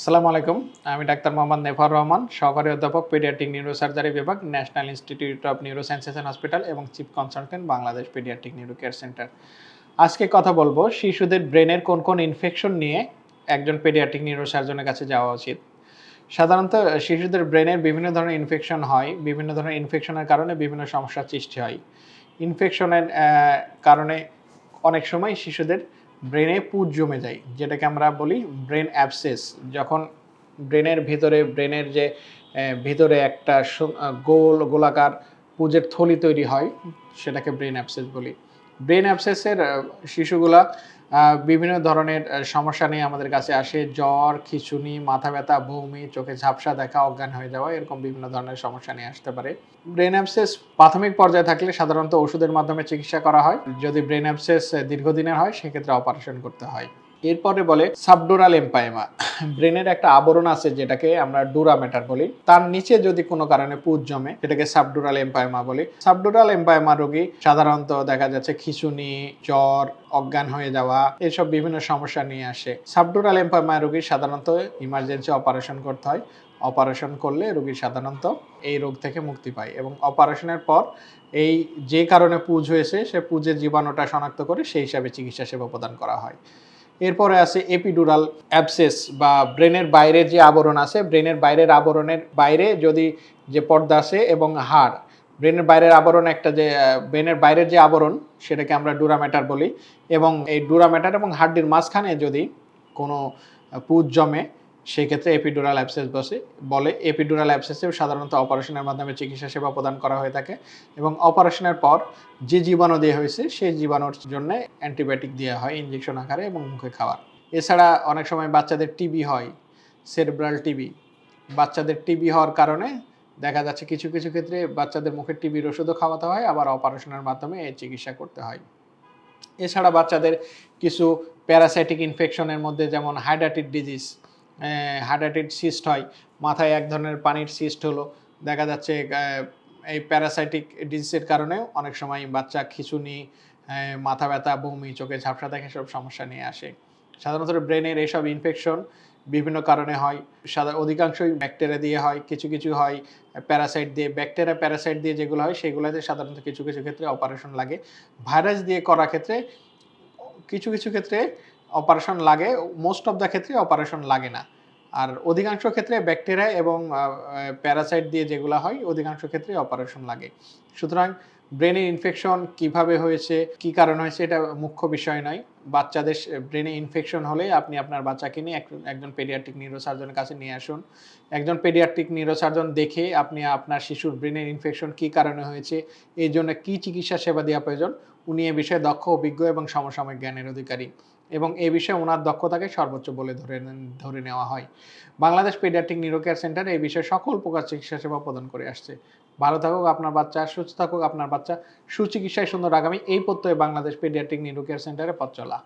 আসসালামু আলাইকুম। আমি ডাক্তার মোহাম্মদ নেফার রহমান, সহকারী অধ্যাপক, পেডিয়াট্রিক নিউরোসার্জারি বিভাগ National Institute of neuro and hospital এবং chief consultant Bangladesh paediatric neuro care centre আজকে কথা বলব, শিশুদের ব্রেনের কোন কোন ইনফেকশন নিয়ে একজন পেডিয়াট্রিক নিউরোসার্জনের কাছে যাওয়া উচিত। সাধারণত শিশুদের ব্রেনের বিভিন্ন ধরনের ইনফেকশন হয়, বিভিন্ন ধরনের ইনফেকশনের কারণে বিভিন্ন সমস্যার সৃষ্টি হয়। ইনফেকশনের কারণে অনেক সময় শিশুদের ব্রেনে পুজ জমে যায়, যেটাকে আমরা বলি ব্রেন অ্যাবসেস। যখন ব্রেনের ভিতরে, ব্রেনের যে ভিতরে একটা গোল, গোলাকার পুজের থলি তৈরি হয়, সেটাকে ব্রেন অ্যাবসেস বলি। ব্রেন অ্যাবসেসের শিশুগুলা বিভিন্ন ধরনের সমস্যা নিয়ে আমাদের কাছে আসে। জ্বর, খিচুনি, মাথা ব্যথা, বমি, চোখে ঝাপসা দেখা, অজ্ঞান হয়ে যাওয়া, এরকম বিভিন্ন ধরনের সমস্যা নিয়ে আসতে পারে। ব্রেন অ্যাবসেস প্রাথমিক পর্যায়ে থাকলে সাধারণত ওষুধের মাধ্যমে চিকিৎসা করা হয়। যদি ব্রেন অ্যাবসেস দীর্ঘদিনের হয়, সেক্ষেত্রে অপারেশন করতে হয়। এরপরে বলে সাবডোরাল এম্পাইমা। ব্রেনের একটা আবরণ আছে যেটাকে আমরা ডুরামেটার বলি। তার নিচে যদি কোনো কারণে পুজ জমে সেটাকে সাবডোরাল এম্পাইমা বলি। সাবডোরাল এম্পাইমা রোগী সাধারণত দেখা যাচ্ছে খিঁচুনি, জ্বর, অজ্ঞান হয়ে যাওয়া, এসব বিভিন্ন সমস্যা নিয়ে আসে। সাবডোরাল এম্পাইমা রোগী সাধারণত ইমার্জেন্সি অপারেশন করতে হয়। অপারেশন করলে রোগী সাধারণত এই রোগ থেকে মুক্তি পায় এবং অপারেশনের পর এই যে কারণে পুজ হয়েছে, সে পুজের জীবাণুটা শনাক্ত করে সেই হিসাবে চিকিৎসা সেবা প্রদান করা হয়। এরপরে আছে এপিডুরাল অ্যাবসেস বা ব্রেনের বাইরের যে আবরণ আছে, ব্রেনের বাইরের আবরণের বাইরে যদি যে পর্দা আছে এবং হাড়, ব্রেনের বাইরের আবরণ একটা যে ব্রেনের বাইরের যে আবরণ সেটাকে আমরা ডুরামেটার বলি এবং এই ডুরাম্যাটার এবং হাড্ডির মাঝখানে যদি কোনো পুজ জমে সেক্ষেত্রে এপিডুরাল অ্যাবসেস বসে, বলে এপিডুরাল অ্যাবসেসেও সাধারণত অপারেশনের মাধ্যমে চিকিৎসা সেবা প্রদান করা হয়ে থাকে এবং অপারেশনের পর যে জীবাণু দেওয়া হয়েছে, সেই জীবাণুর জন্য অ্যান্টিবায়োটিক দেওয়া হয় ইঞ্জেকশন আকারে এবং মুখে খাওয়ার। এছাড়া অনেক সময় বাচ্চাদের টিবি হয় সেরেব্রাল টিবি বাচ্চাদের টিবি হওয়ার কারণে দেখা যাচ্ছে কিছু কিছু ক্ষেত্রে বাচ্চাদের মুখে টিবির ওষুধও খাওয়াতে হয়, আবার অপারেশনের মাধ্যমে এই চিকিৎসা করতে হয়। এছাড়া বাচ্চাদের কিছু প্যারাসাইটিক ইনফেকশনের মধ্যে যেমন হাইড্রাটিড ডিজিজ হাইড্রাটিড সিস্ট হয়, মাথায় এক ধরনের পানির সিস্ট হলো। দেখা যাচ্ছে এই প্যারাসাইটিক ডিজিজের কারণে অনেক সময় বাচ্চা খিঁচুনি মাথা ব্যথা, বমি, চোখে ঝাপসা দেখে সব সমস্যা নিয়ে আসে। সাধারণত ব্রেনের এইসব ইনফেকশন বিভিন্ন কারণে হয়। সাধারণ অধিকাংশই ব্যাকটেরিয়া দিয়ে হয়, কিছু কিছু হয় প্যারাসাইট দিয়ে ব্যাকটেরিয়া প্যারাসাইট দিয়ে যেগুলো হয়, সেগুলোতে সাধারণত কিছু কিছু ক্ষেত্রে অপারেশন লাগে। ভাইরাস দিয়ে করা ক্ষেত্রে, কিছু কিছু ক্ষেত্রে অপারেশন লাগে মোস্ট অফ দ্য ক্ষেত্রে অপারেশন লাগে না। আর অধিকাংশ ক্ষেত্রে ব্যাকটেরিয়া এবং প্যারাসাইট দিয়ে যেগুলো হয়, অধিকাংশ ক্ষেত্রে অপারেশন লাগে। সুতরাং ব্রেনের ইনফেকশন কীভাবে হয়েছে, কি কারণ হয়েছে, এটা মুখ্য বিষয় নয়। বাচ্চাদের ব্রেনে ইনফেকশন হলে আপনি আপনার বাচ্চাকে নিয়ে একজন পেডিয়াট্রিক নিউরোসার্জনের কাছে নিয়ে আসুন। একজন পেডিয়াট্রিক নিউরোসার্জন দেখে আপনি আপনার শিশুর ব্রেনের ইনফেকশন কি কারণে হয়েছে এই জন্য কী চিকিৎসা সেবা দেওয়া প্রয়োজন, উনি এ বিষয়ে দক্ষ, অভিজ্ঞ এবং সমসাময়িক জ্ঞানের অধিকারী। এবং এ বিষয়ে ওনার দক্ষতাকে সর্বোচ্চ বলে ধরে ধরে নেওয়া হয়। Bangladesh paediatric neuro care centre এই বিষয়ে সকল প্রকার চিকিৎসা সেবা প্রদান করে আসছে। ভালো থাকুক আপনার বাচ্চা, সুস্থ থাকুক আপনার বাচ্চা। সুচিকিৎসায় সুন্দর আগামী এই প্রত্যয়ে বাংলাদেশ পেডিয়াট্রিক নিউরো কেয়ার সেন্টারে পথ চলা।